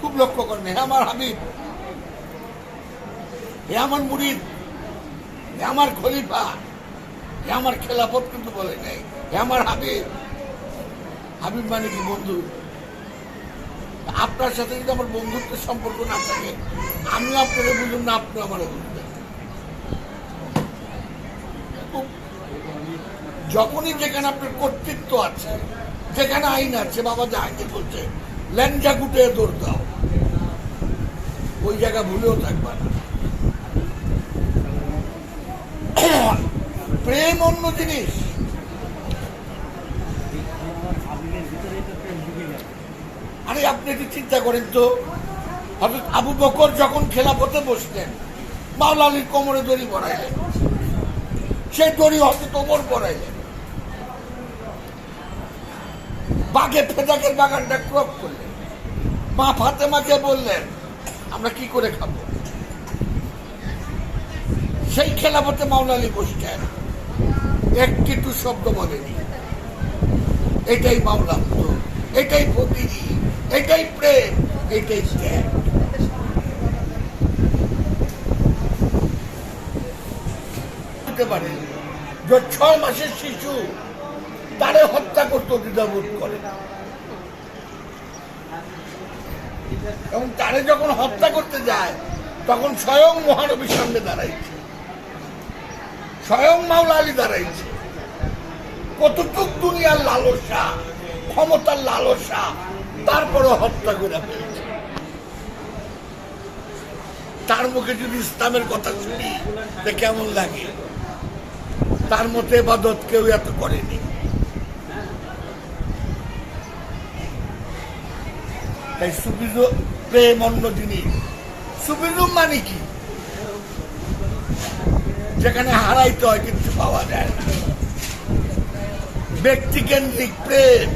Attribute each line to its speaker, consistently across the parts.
Speaker 1: খুব লক্ষ্য করেন, হে আমার হাবিব, হে আমার মুরিদ, হে আমার খলিফা, হে আমার খেলাফত কিন্তু বলে নাই, হে আমার হাবিব। হাবিব মানে কি বন্ধু? আপনার সাথে যদি আমার বন্ধুত্বের সম্পর্ক না থাকে, আমিও আপনাকে বুঝুন না আপনি আমার যখনই যেখানে আপনার কর্তৃত্ব আছে, যেখানে আইন আছে, বাবা জাহাঙ্গীর বলছে, ল্যাংজা গুটে দৌড় দাও। ওই জায়গা ভুলেও থাকবে না। প্রেম অন্য জিনিস। আরে আপনি একটু চিন্তা করেন তো। হয়তো আবু বকর যখন খেলাফতে বসতেন মাওলা আলীর কোমরে দড়ি পড়াইলেন সেই দড়ি হয়তো তোমর পড়াইলেন বাঘে ফেদাকের বাগানটা ক্রপ করলেন। মা ফাতেমাকে বললেন আমরা কি করে খাব? সেই খেলাফতে মাওলা আলী বসতেন একটি টু শব্দ বলেনি। এটাই মাওলা এটাই প্রতিদি এটাই প্রেম, এটাই পারে যে ছয় মাসের শিশু তারে হত্যা করতে দ্বিধাবোধ করে না। এবং তারে যখন হত্যা করতে যায়, তখন স্বয়ং মহানবীর সামনে দাঁড়াইছে। স্বয়ং মাওলা আলী দাঁড়াইছে। কতটুক দুনিয়ার লালসা, ক্ষমতার লালসা তারপরে হত্যা করে ফেলছে। তার মুখে যদি ইসলামের কথা শুনি কেমন লাগে? তার মতো এবাদত কেউ এত করেনি। তাই সুবিধ প্রেম অন্য জিনিস সুবিধুম মানে কি? যেখানে হারাইতে হয় কিন্তু পাওয়া যায় না। ব্যক্তিকেন্দ্রিক প্রেম।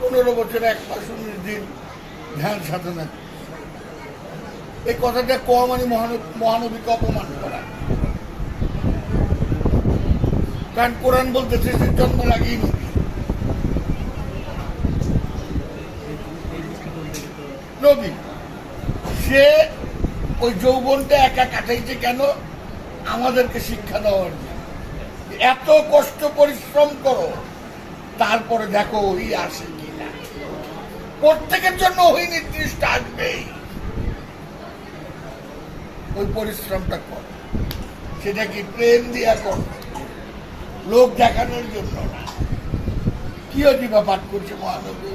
Speaker 1: পনেরো বছর এক উনিশ দিন ধ্যান সাধনা। এই কথাটা কম মানে মহানব মহানবীকে অপমান করা। কারণ কোরআন বলতেছে সে আগেই নবী নবী, সে ওই যৌবনটা একা কাটাইছে কেন? আমাদেরকে শিক্ষা দেওয়ার জন্য। এত কষ্ট, পরিশ্রম করো, তারপরে দেখো ওই আসে কিনা। প্রত্যেকের জন্য ওই নির্দিষ্ট আসবেই। ওই পরিশ্রমটা কর। সেটা কি প্রেম দিয়া কর? লোক দেখানোর জন্য না। কি অজিবা পাঠ করছে মহানবী?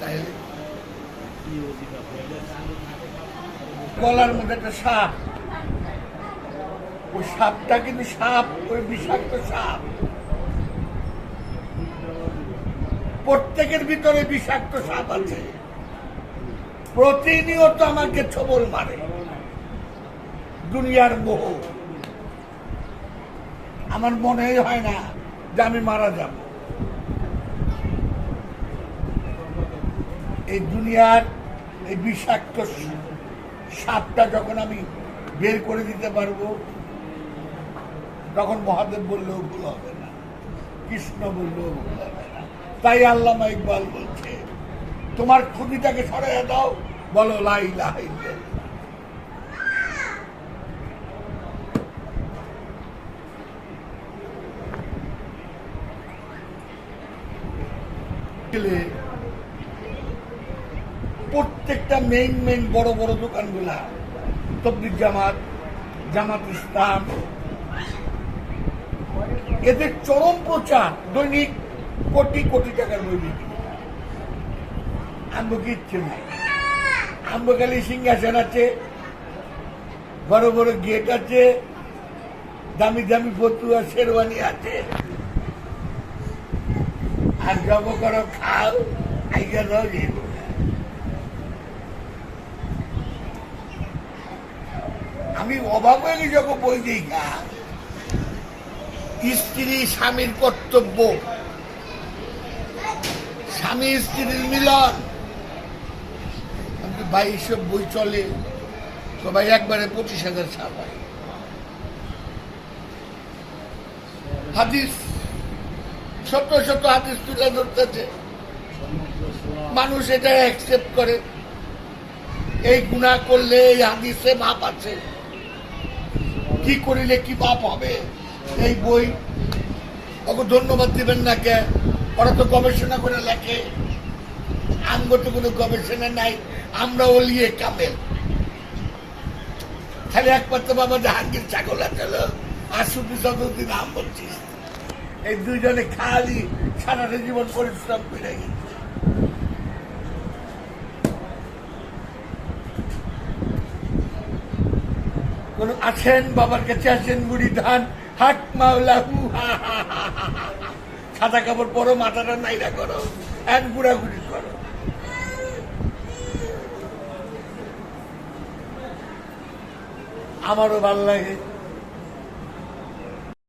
Speaker 1: তাই গলার মধ্যে একটা সাপ। ওই সাপটা কিন্তু সাপ, ওই বিষাক্ত সাপ। প্রত্যেকের ভিতরে বিষাক্ত সাপ আছে। প্রতিনিয়ত আমাকে ছবল মারে। দুনিয়ার মোহ। আমার মনেই হয় না যে আমি মারা যাব। এই দুনিয়ার এই বিষাক্ত সাপটা যখন আমি বের করে দিতে পারব, তখন মহাদেব বললেও ভুল হবে না। কৃষ্ণ বললেও ভুল হবে তাই আল্লামা ইকবাল বলছে, তোমার খুদিটাকে সরাইয়া দাও। বলো লাই লাই প্রত্যেকটা মেইন মেইন বড় বড় দোকানগুলা, তবলিগ জামাত জামাত ইসলাম, এদের চরম প্রচার, দৈনিক কোটি কোটি টাকার বই বিক্রি আমগো কিচ্ছু নাই। আমগো খালি সিংহাসন আছে, বড় বড় গেট আছে, দামি দামি ফতুয়া, শেরওয়ানি আছে। আর জব করো, খাও আমি অভাব হয়ে গেছি যখন বই দিই স্ত্রী স্বামীর কর্তব্য। স্বামী স্ত্রীর মিলন। ভাই বই চলে ভাই একবারে পঁচিশ হাজার ছাপায় হাদিস, শত শত হাদিস তুলে ধরতেছে। মানুষ এটা অ্যাকসেপ্ট করে। এই গুণা করলে এই হাদিসে মাপ আছে। কি করিলে কি পাপ হবে? এই বই, ওকে ধন্যবাদ দিবেন না কে? ওরা তো গবেষণা করে লেখে। আমগো তো কোনো গবেষণা নাই আমরা ওলিয়ে কামেল খালি একমাত্র বাবা জাহাঙ্গীর ছাগল আছে আর যতদিন আম বলছিস। এই দুইজনে খালি সারাটা জীবন পরিশ্রম করে কোন আছেন বাবার কাছে, আছেন মুড়ি ধান হাট মাওলা হু, হা হা হা হা হা। সাদা কাপড় পরো মাথাটা নাইরা করো এক ঘুরাঘুরি করো। আমারও ভালো লাগে।